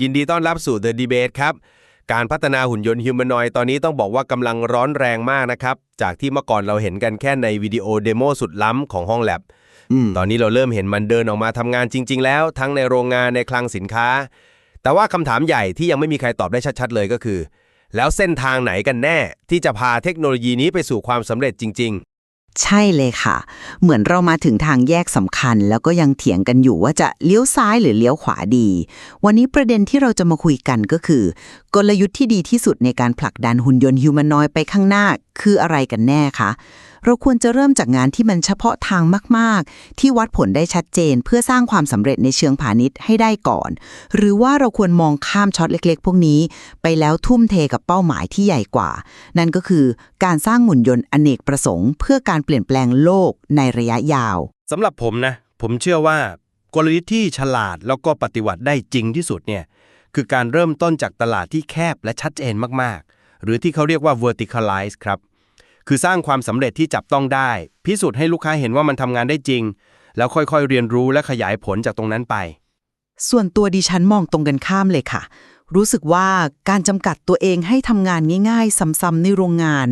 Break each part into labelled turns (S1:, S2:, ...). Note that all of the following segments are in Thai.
S1: ยินดีต้อนรับสู่ The Debate ครับ การพัฒนาหุ่นยนต์ฮิวแมนอยตอนนี้ต้องบอกว่ากำลังร้อนแรงมากนะครับ จากที่เมื่อก่อนเราเห็นกันแค่ในวิดีโอเดโมสุดล้ำของห้องแลบ
S2: อืม
S1: ตอนนี้เราเริ่มเห็นมันเดินออกมาทำงานจริง ๆ แล้ว ทั้งในโรงงานในคลังสินค้า แต่ว่าคำถามใหญ่ที่ยังไม่มีใครตอบได้ชัด ๆ เลยก็คือ แล้วเส้นทางไหนกันแน่ ที่จะพาเทคโนโลยีนี้ไปสู่ความสำเร็จจริง
S3: ใช่เลยค่ะ เหมือนเรามาถึงทางแยกสำคัญ แล้วก็ยังเถียงกันอยู่ว่าจะเลี้ยวซ้ายหรือเลี้ยวขวาดี วันนี้ประเด็นที่เราจะมาคุยกันก็คือกลยุทธ์ที่ดีที่สุดในการผลักดันหุ่นยนต์ฮิวแมนนอยด์ไปข้างหน้าคืออะไรกันแน่คะเราควรจะเริ่มจากงานที่มันเฉพาะทางมาก ๆ ที่วัดผลได้ชัดเจน เพื่อสร้างความสำเร็จในเชิงพาณิชย์ให้ได้ก่อน หรือว่าเราควรมองข้ามช็อตเล็ก ๆ พวกนี้ ไปแล้วทุ่มเทกับเป้าหมายที่ใหญ่กว่า นั่นก็คือการสร้างหุ่นยนต์อเนกประสงค์ เพื่อการเปลี่ยนแปลงโลกในระยะยาว
S1: สำหรับผมนะผมเชื่อว่ากลยุทธ์ที่ฉลาดแล้วก็ปฏิวัติได้จริงที่สุดเนี่ย คือการเริ่มต้นจากตลาดที่แคบและชัดเจนมากๆ หรือที่เขาเรียกว่า verticalize ครับ คือสร้างความสำเร็จที่จับต้องได้ พิสูจน์ให้ลูกค้าเห็นว่ามันทำงานได้จริง แล้วค่อยๆ เรียนรู้และขยายผลจากตรงนั้นไป
S3: ส่วนตัวดิฉันมองตรงกันข้ามเลยค่ะ รู้สึกว่าการจำกัดตัวเองให้ทำงานง่ายๆซ้ำๆในโรงงาน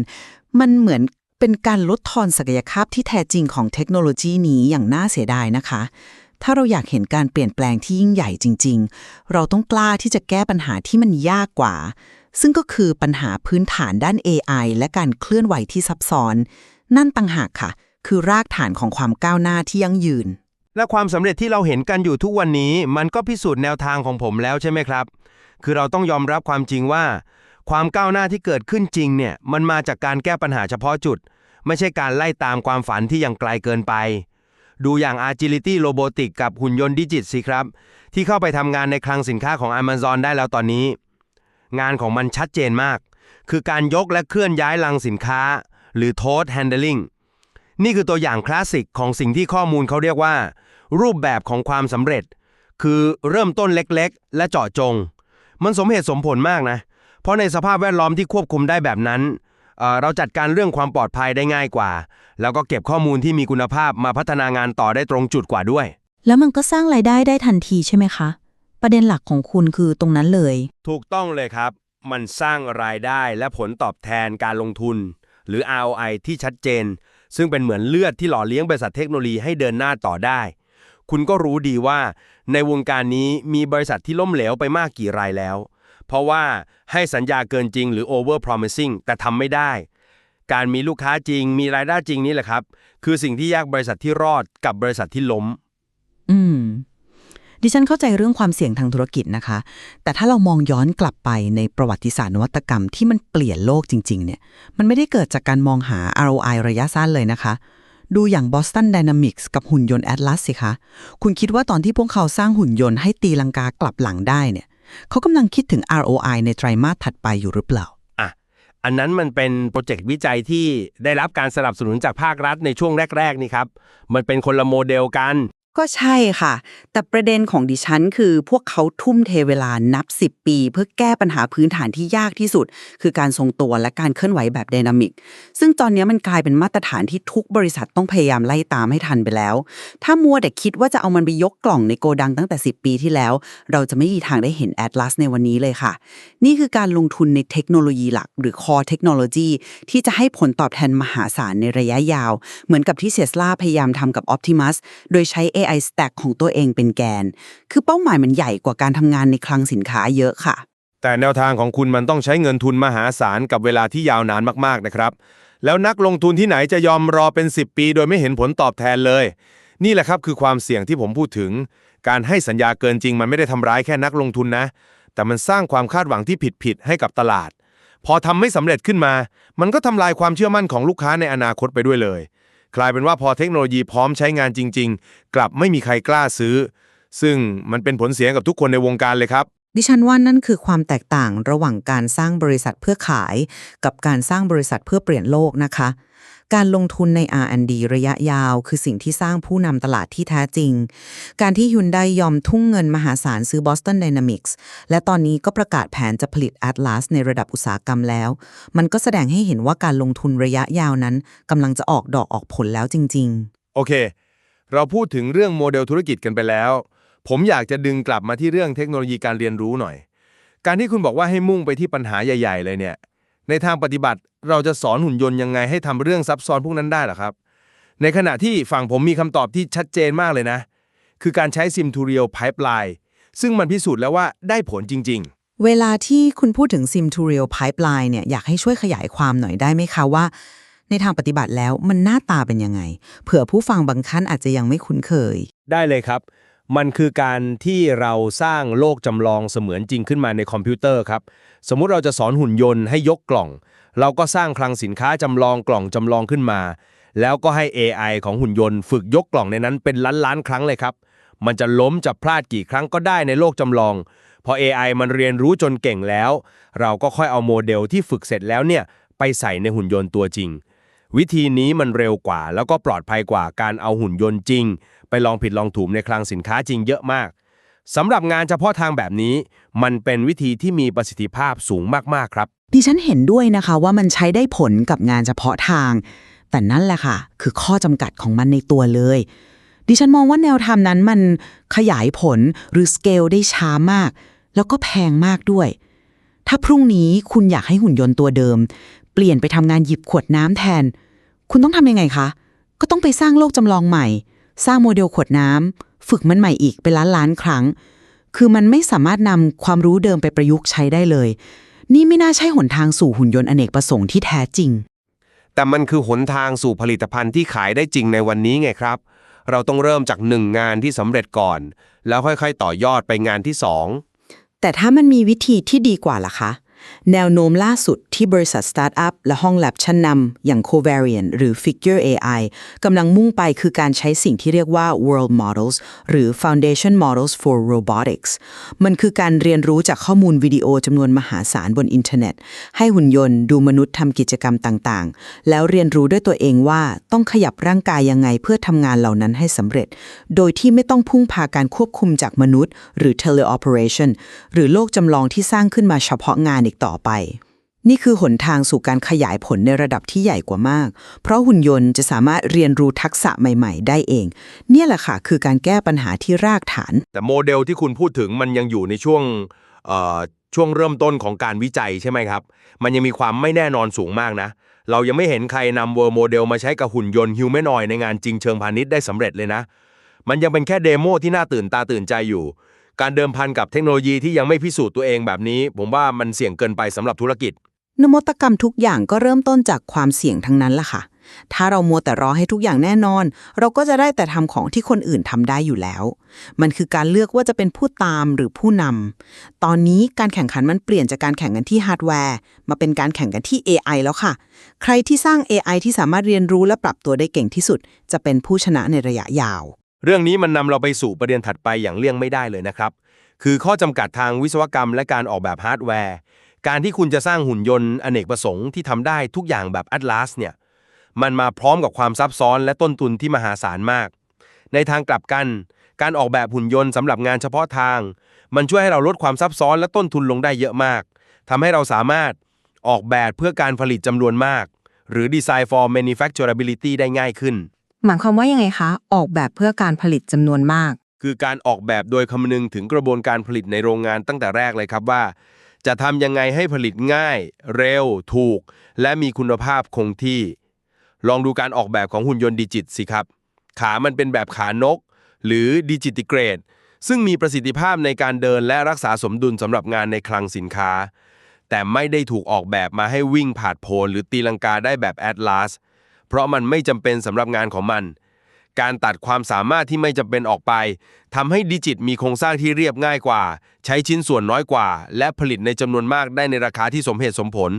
S3: มันเหมือนเป็นการลดทอนศักยภาพที่แท้จริงของเทคโนโลยีนี้อย่างน่าเสียดายนะคะ ถ้าเราอยากเห็นการเปลี่ยนแปลงที่ยิ่งใหญ่จริง ๆ เราต้องกล้าที่จะแก้ปัญหาที่มันยากกว่า ซึ่งก็คือปัญหาพื้นฐานด้าน AI และการเคลื่อนไหวที่ซับซ้อน นั่นต่างหากค่ะ คือรากฐานของความก้าวหน้าที่ยั่งยืน
S1: และความสำเร็จที่เราเห็นกันอยู่ทุกวันนี้ มันก็พิสูจน์แนวทางของผมแล้วใช่ไหมครับ คือเราต้องยอมรับความจริงว่า ความก้าวหน้าที่เกิดขึ้นจริงเนี่ยมันมาจากการแก้ปัญหาเฉพาะจุด ไม่ใช่การไล่ตามความฝันที่ยังไกลเกินไป ดูอย่าง Agility Robotic กับหุ่นยนต์ดิจิตสิครับ ที่เข้าไปทำงานในคลังสินค้าของ Amazon ได้แล้วตอนนี้ งานของมันชัดเจนมาก คือการยกและเคลื่อนย้ายลังสินค้า หรือ tote handling นี่คือตัวอย่างคลาสสิกของสิ่งที่ข้อมูลเขาเรียกว่า รูปแบบของความสำเร็จ คือเริ่มต้นเล็กๆ และเจาะจง มันสมเหตุสมผลมากนะ เพราะในสภาพแวดล้อมที่ควบคุมได้แบบนั้น เอ่อเราจัดการเรื่องความปลอดภัยได้ง่ายกว่า แล้วก็เก็บข้อมูลที่มีคุณภาพมาพัฒนางานต่อได้ตรงจุดกว่าด้วย
S4: แล้วมันก็สร้างรายได้ได้ทันทีใช่ไหมคะ ประเด็นหลักของคุณคือตรงนั้นเลย
S1: ถูกต้องเลยครับ มันสร้างรายได้และผลตอบแทนการลงทุน หรือ ROI ที่ชัดเจน ซึ่งเป็นเหมือนเลือดที่หล่อเลี้ยงบริษัทเทคโนโลยีให้เดินหน้าต่อได้ คุณก็รู้ดีว่า ในวงการนี้มีบริษัทที่ล้มเหลวไปมากกี่รายแล้ว เพราะว่าให้สัญญาเกินจริงหรือ over promising แต่ทำไม่ได้ การมีลูกค้าจริง มีรายได้จริงนี่แหละครับ คือสิ่งที่แยกบริษัทที่รอดกับบริษัทที่ล้ม
S3: อืม ดิฉันเข้าใจเรื่องความเสี่ยงทางธุรกิจนะคะ แต่ถ้าเรามองย้อนกลับไปในประวัติศาสตร์นวัตกรรมที่มันเปลี่ยนโลกจริง ๆ เนี่ย มันไม่ได้เกิดจากการมองหา ROI ระยะสั้นเลยนะคะดูอย่าง Boston Dynamics กับหุ่นยนต์ Atlas สิคะ คุณคิดว่าตอนที่พวกเขาสร้างหุ่นยนต์ให้ตีลังกากลับหลังได้เนี่ย เขากำลังคิดถึง ROI ในไตรมาสถัดไปอยู่หรือเปล่า
S1: อะ อันนั้นมันเป็นโปรเจกต์วิจัยที่ได้รับการสนับสนุนจากภาครัฐในช่วงแรก ๆ นี่ครับ มันเป็นคนละโมเดลกัน
S3: ก็ใช่ค่ะ แต่ประเด็นของดิฉันคือพวกเขาทุ่มเทเวลานับ 10 ปี เพื่อแก้ปัญหาพื้นฐานที่ยากที่สุด คือการทรงตัวและการเคลื่อนไหวแบบไดนามิก ซึ่งตอนนี้มันกลายเป็นมาตรฐานที่ทุกบริษัทต้องพยายามไล่ตามให้ทันไปแล้ว ถ้ามัวแต่คิดว่าจะเอามันไปยกกล่องในโกดังตั้งแต่ 10 ปีที่แล้ว เราจะไม่มีทางได้เห็น Atlas ในวันนี้เลยค่ะ นี่คือการลงทุนในเทคโนโลยีหลัก หรือ core technology ที่จะให้ผลตอบแทนมหาศาลในระยะยาว เหมือนกับที่เ e สลาพยายามทำกับ Optimus โดยใช้ AI Stack ของตัวเองเป็นแกน คือเป้าหมายมันใหญ่กว่าการทำงานในคลังสินค้าเยอะค่ะ
S1: แต่แนวทางของคุณมันต้องใช้เงินทุนมหาศาลกับเวลาที่ยาวนานมากๆนะครับ แล้วนักลงทุนที่ไหนจะยอมรอเป็น 10 ปี โดยไม่เห็นผลตอบแทนเลย นี่แหละครับคือความเสี่ยงที่ผมพูดถึง การให้สัญญาเกินจริงมันไม่ได้ทำร้ายแค่นักลงทุนนะ แต่มันสร้างความคาดหวังที่ผิดๆให้กับตลาดพอทำไม่สำเร็จขึ้นมา มันก็ทำลายความเชื่อมั่นของลูกค้าในอนาคตไปด้วยเลย กลายเป็นว่าพอเทคโนโลยีพร้อมใช้งานจริง ๆ กลับไม่มีใครกล้าซื้อ ซึ่งมันเป็นผลเสียกับทุกคนในวงการเลยครับ
S3: ดิฉันว่านั่นคือความแตกต่างระหว่างการสร้างบริษัทเพื่อขาย กับการสร้างบริษัทเพื่อเปลี่ยนโลกนะคะ การลงทุนใน R&D ระยะยาว คือสิ่งที่สร้างผู้นำตลาดที่แท้จริง การที่ยุนไดยอมทุ่งเงินมหาศาลซื้อ Boston Dynamics และตอนนี้ก็ประกาศแผนจะผลิต Atlas ในระดับอุตสาหกรรมแล้ว มันก็แสดงให้เห็นว่าการลงทุนระยะยาวนั้นกำลังจะออกดอกออกผลแล้วจริง ๆ
S1: โอเค เราพูดถึงเรื่องโมเดลธุรกิจกันไปแล้ว ผมอยากจะดึงกลับมาที่เรื่องเทคโนโลยีการเรียนรู้หน่อย การที่คุณบอกว่าให้มุ่งไปที่ปัญหาใหญ่ ๆ เลยเนี่ย ในทางปฏิบัติเราจะสอนหุ่นยนต์ยังไงให้ทำเรื่องซับซ้อนพวกนั้นได้หรอครับ ในขณะที่ฝั่งผมมีคำตอบที่ชัดเจนมากเลยนะ คือการใช้ Sim-to-Real Pipeline ซึ่งมันพิสูจน์แล้วว่าได้ผลจริง ๆ
S3: เวลาที่คุณพูดถึง Sim to Real Pipeline เนี่ยอยากให้ช่วยขยายความหน่อยได้ไหมคะว่า ในทางปฏิบัติแล้วมันหน้าตาเป็นยังไง เผื่อผู้ฟังบางท่านอาจจะยังไม่คุ้นเคย
S1: ได้เลยครับ มันคือการที่เราสร้างโลกจำลองเสมือนจริงขึ้นมาในคอมพิวเตอร์ครับ สมมุติเราจะสอนหุ่นยนต์ให้ยกกล่อง เราก็สร้างคลังสินค้าจำลองกล่องจำลองขึ้นมา แล้วก็ให้ AI ของหุ่นยนต์ฝึกยกกล่องในนั้นเป็นล้านล้านครั้งเลยครับ มันจะล้มจะพลาดกี่ครั้งก็ได้ในโลกจำลอง พอ AI มันเรียนรู้จนเก่งแล้ว เราก็ค่อยเอาโมเดลที่ฝึกเสร็จแล้วเนี่ยไปใส่ในหุ่นยนต์ตัวจริง วิธีนี้มันเร็วกว่า แล้วก็ปลอดภัยกว่าการเอาหุ่นยนต์จริง ไปลองผิดลองถูกในคลังสินค้าจริงเยอะมากสำหรับงานเฉพาะทางแบบนี้ มันเป็นวิธีที่มีประสิทธิภาพสูงมากๆครับ
S3: ดิฉันเห็นด้วยนะคะว่ามันใช้ได้ผลกับงานเฉพาะทาง แต่นั่นแหละค่ะ คือข้อจำกัดของมันในตัวเลย ดิฉันมองว่าแนวทางนั้นมันขยายผลหรือสเกลได้ช้ามาก แล้วก็แพงมากด้วย ถ้าพรุ่งนี้คุณอยากให้หุ่นยนต์ตัวเดิม เปลี่ยนไปทำงานหยิบขวดน้ำแทน คุณต้องทำยังไงคะ ก็ต้องไปสร้างโลกจำลองใหม่ สร้างโมเดลขวดน้ำฝึกมันใหม่อีกเป็นล้านล้านๆครั้ง คือมันไม่สามารถนำความรู้เดิมไปประยุกต์ใช้ได้เลย นี่ไม่น่าใช่หนทางสู่หุ่นยนต์อเนกประสงค์ที่แท้จริง
S1: แต่มันคือหนทางสู่ผลิตภัณฑ์ที่ขายได้จริงในวันนี้ไงครับ เราต้องเริ่มจากหนึ่งงานที่สำเร็จก่อน แล้วค่อยๆ ต่อยอดไปงานที่สอง
S3: แต่ถ้ามันมีวิธีที่ดีกว่าล่ะคะ แนวโน้มล่าสุดที่บริษัทสตาร์ทอัพและห้องแลบชั้นนำอย่าง Covariant หรือ Figure AI กำลังมุ่งไปคือการใช้สิ่งที่เรียกว่า World Models หรือ Foundation Models for Robotics มันคือการเรียนรู้จากข้อมูลวิดีโอจำนวนมหาศาลบนอินเทอร์เน็ต ให้หุ่นยนต์ดูมนุษย์ทำกิจกรรมต่างๆ แล้วเรียนรู้ด้วยตัวเองว่าต้องขยับร่างกายยังไงเพื่อทำงานเหล่านั้นให้สำเร็จ โดยที่ไม่ต้องพุ่งพาการควบคุมจากมนุษย์ หรือ teleoperation หรือโลกจำลองที่สร้างขึ้นมาเฉพาะงานอีกต่อไป นี่คือหนทางสู่การขยายผลในระดับที่ใหญ่กว่ามาก เพราะหุ่นยนต์จะสามารถเรียนรู้ทักษะใหม่ ๆ ได้เอง เนี่ยแหละค่ะ คือการแก้ปัญหาที่รากฐาน
S1: แต่โมเดลที่คุณพูดถึงมันยังอยู่ในช่วงช่วงเริ่มต้นของการวิจัยใช่ไหมครับ มันยังมีความไม่แน่นอนสูงมากนะ เรายังไม่เห็นใครนำเวอร์โมเดลมาใช้กับหุ่นยนต์ฮิวแมนอยในงานจริงเชิงพาณิชย์ได้สำเร็จเลยนะ มันยังเป็นแค่เดโมที่น่าตื่นตาตื่นใจอยู่ การเดิมพันกับเทคโนโลยีที่ยังไม่พิสูจน์ตัวเองแบบนี้ ผมว่ามันเสี่ยงเกินไปสำหรับธุรกิจ
S3: นวัตกรรมทุกอย่างก็เริ่มต้นจากความเสี่ยงทั้งนั้นล่ะค่ะ ถ้าเรามัวแต่รอให้ทุกอย่างแน่นอน เราก็จะได้แต่ทำของที่คนอื่นทำได้อยู่แล้ว มันคือการเลือกว่าจะเป็นผู้ตามหรือผู้นำตอนนี้การแข่งขันมันเปลี่ยนจากการแข่งกันที่ฮาร์ดแวร์มาเป็นการแข่งกันที่ AI แล้วค่ะ ใครที่สร้าง AI ที่สามารถเรียนรู้และปรับตัวได้เก่งที่สุด จะเป็นผู้ชนะในระยะยาว
S1: เรื่องนี้มันนำเราไปสู่ประเด็นถัดไปอย่างเลี่ยงไม่ได้เลยนะครับ คือข้อจำกัดทางวิศวกรรมและการออกแบบฮาร์ดแวร์ การที่คุณจะสร้างหุ่นยนต์อเนกประสงค์ที่ทำได้ทุกอย่างแบบ Atlas เนี่ย มันมาพร้อมกับความซับซ้อนและต้นทุนที่มหาศาลมาก ในทางกลับกัน การออกแบบหุ่นยนต์สำหรับงานเฉพาะทาง มันช่วยให้เราลดความซับซ้อนและต้นทุนลงได้เยอะมากทำให้เราสามารถออกแบบเพื่อการผลิตจำนวนมาก หรือ Design for Manufacturability ได้ง่ายขึ้น
S2: หมายความว่ายังไงคะ ออกแบบเพื่อการผลิตจำนวนมาก
S1: คือการออกแบบโดยคำนึงถึงกระบวนการผลิตในโรงงานตั้งแต่แรกเลยครับว่า จะทำยังไงให้ผลิตง่าย เร็ว ถูก และมีคุณภาพคงที่ ลองดูการออกแบบของหุ่นยนต์ดิจิตสิครับ ขามันเป็นแบบขานก หรือดิจิติเกรด ซึ่งมีประสิทธิภาพในการเดินและรักษาสมดุลสำหรับงานในคลังสินค้า แต่ไม่ได้ถูกออกแบบมาให้วิ่งผาดโผนหรือตีลังกาได้แบบแอตลาส เพราะมันไม่จำเป็นสำหรับงานของมัน การตัดความสามารถที่ไม่จำเป็นออกไปทำให้ดิจิตมีโครงสร้างที่เรียบง่ายกว่า ใช้ชิ้นส่วนน้อยกว่า และผลิตในจำนวนมากได้ในราคาที่สมเหตุสมผล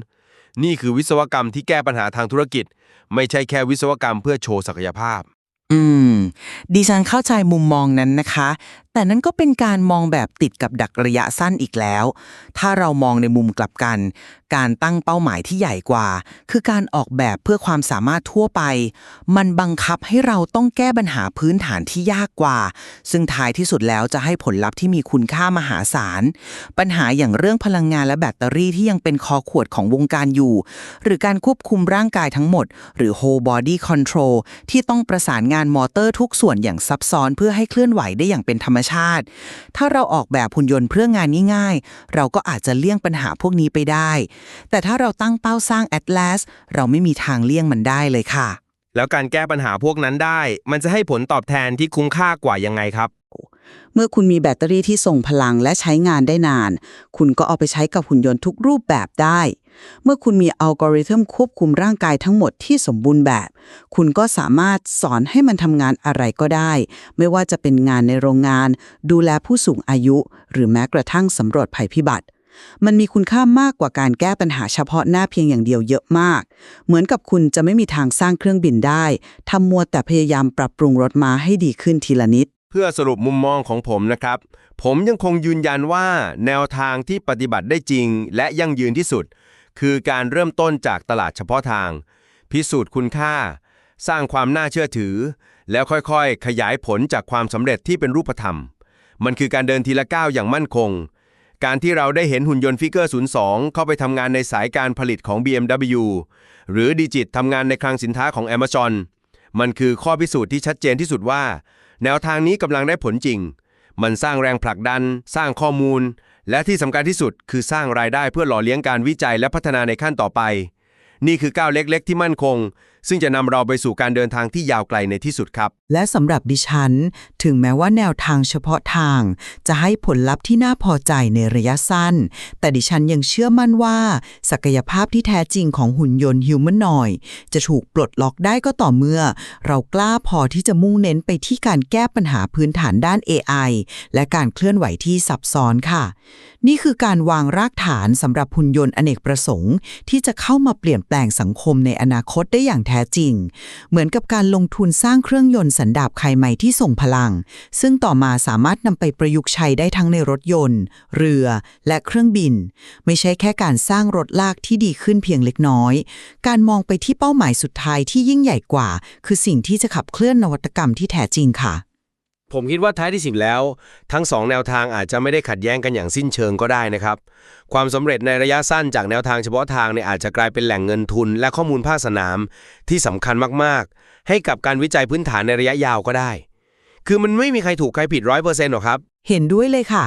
S1: นี่คือวิศวกรรมที่แก้ปัญหาทางธุรกิจ ไม่ใช่แค่วิศวกรรมเพื่อโชว์ศักยภาพ
S5: อืม ดิฉันเข้าใจมุมมองนั้นนะคะ แต่นั้นก็เป็นการมองแบบติดกับดักระยะสั้นอีกแล้ว ถ้าเรามองในมุมกลับกัน การตั้งเป้าหมายที่ใหญ่กว่า คือการออกแบบเพื่อความสามารถทั่วไป มันบังคับให้เราต้องแก้ปัญหาพื้นฐานที่ยากกว่า ซึ่งท้ายที่สุดแล้วจะให้ผลลัพธ์ที่มีคุณค่ามหาศาล ปัญหาอย่างเรื่องพลังงานและแบตเตอรี่ที่ยังเป็นคอขวดของวงการอยู่ หรือการควบคุมร่างกายทั้งหมด หรือ whole body control ที่ต้องประสานงานมอเตอร์ทุกส่วนอย่างซับซ้อนเพื่อให้เคลื่อนไหวได้อย่างเป็นธรรม
S3: ชาติ ถ้าเราออกแบบหุ่นยนต์เพื่องานง่ายๆ เราก็อาจจะเลี่ยงปัญหาพวกนี้ไปได้ แต่ถ้าเราตั้งเป้าสร้าง Atlas เราไม่มีทางเลี่ยงมันได้เลยค่ะ
S1: แล้วการแก้ปัญหาพวกนั้นได้ มันจะให้ผลตอบแทนที่คุ้มค่ากว่ายังไงครับ
S6: เมื่อคุณมีแบตเตอรี่ที่ส่งพลังและใช้งานได้นาน คุณก็เอาไปใช้กับหุ่นยนต์ทุกรูปแบบได้ เมื่อคุณมีอัลกอริทึมควบคุมร่างกายทั้งหมดที่สมบูรณ์แบบ คุณก็สามารถสอนให้มันทำงานอะไรก็ได้ ไม่ว่าจะเป็นงานในโรงงาน ดูแลผู้สูงอายุ หรือแม้กระทั่งสำรวจภัยพิบัติ มันมีคุณค่ามากกว่าการแก้ปัญหาเฉพาะหน้าเพียงอย่างเดียวเยอะมาก เหมือนกับคุณจะไม่มีทางสร้างเครื่องบินได้ทำมัวแต่พยายามปรับปรุงรถม้าให้ดีขึ้นทีละนิด
S1: เพื่อสรุปมุมมองของผมนะครับ ผมยังคงยืนยันว่า แนวทางที่ปฏิบัติได้จริง และยั่งยืนที่สุด คือการเริ่มต้นจากตลาดเฉพาะทาง พิสูจน์คุณค่า สร้างความน่าเชื่อถือ แล้วค่อยๆ ขยายผลจากความสำเร็จที่เป็นรูปธรรม มันคือการเดินทีละก้าวอย่างมั่นคง การที่เราได้เห็นหุ่นยนต์ฟิกเกอร์ 02 เข้าไปทำงานในสายการผลิตของ BMW หรือดิจิตทำงานในคลังสินค้าของ Amazon มันคือข้อพิสูจน์ที่ชัดเจนที่สุดว่า แนวทางนี้กำลังได้ผลจริง มันสร้างแรงผลักดัน สร้างข้อมูล และที่สำคัญที่สุดคือสร้างรายได้เพื่อหล่อเลี้ยงการวิจัยและพัฒนาในขั้นต่อไป นี่คือก้าวเล็กๆ ที่มั่นคง ซึ่งจะนำเราไปสู่การเดินทางที่ยาวไกลในที่สุดครับ
S3: และสำหรับดิฉัน ถึงแม้ว่าแนวทางเฉพาะทาง จะให้ผลลัพธ์ที่น่าพอใจในระยะสั้น แต่ดิฉันยังเชื่อมั่นว่า ศักยภาพที่แท้จริงของหุ่นยนต์ฮิวแมนนอยจะถูกปลดล็อกได้ก็ต่อเมื่อ เรากล้าพอที่จะมุ่งเน้นไปที่การแก้ปัญหาพื้นฐานด้าน AI และการเคลื่อนไหวที่ซับซ้อนค่ะ นี่คือการวางรากฐานสำหรับหุ่นยนต์อเนกประสงค์ ที่จะเข้ามาเปลี่ยนแปลงสังคมในอนาคตได้อย่างแท้จริง เหมือนกับการลงทุนสร้างเครื่องยนต์สันดาปไขใหม่ที่ส่งพลัง ซึ่งต่อมาสามารถนำไปประยุกต์ใช้ได้ทั้งในรถยนต์ เรือ และเครื่องบิน ไม่ใช่แค่การสร้างรถลากที่ดีขึ้นเพียงเล็กน้อย การมองไปที่เป้าหมายสุดท้ายที่ยิ่งใหญ่กว่า คือสิ่งที่จะขับเคลื่อนนวัตกรรมที่แท้จริงค่ะ
S1: ผมคิดว่าท้ายที่สุดแล้ว ทั้งสองแนวทางอาจจะไม่ได้ขัดแย้งกันอย่างสิ้นเชิงก็ได้นะครับ ความสำเร็จในระยะสั้นจากแนวทางเฉพาะทางเนี่ยอาจจะกลายเป็นแหล่งเงินทุน และข้อมูลภาคสนาม ที่สำคัญมากๆ ให้กับการวิจัยพื้นฐานในระยะยาวก็ได้ คือมันไม่มีใครถูกใครผิดร้อยเปอร์เซ็นต์หรอกครับ
S3: เห็นด้วยเลยค่ะ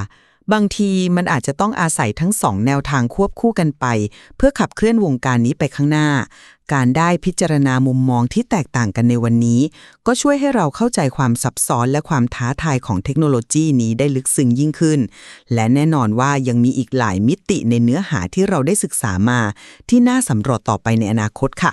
S3: บางทีมันอาจจะต้องอาศัยทั้งสองแนวทางควบคู่กันไป เพื่อขับเคลื่อนวงการนี้ไปข้างหน้า การได้พิจารณามุมมองที่แตกต่างกันในวันนี้ ก็ช่วยให้เราเข้าใจความซับซ้อนและความท้าทายของเทคโนโลยีนี้ได้ลึกซึ้งยิ่งขึ้น และแน่นอนว่ายังมีอีกหลายมิติในเนื้อหาที่เราได้ศึกษามา ที่น่าสำรวจต่อไปในอนาคตค่ะ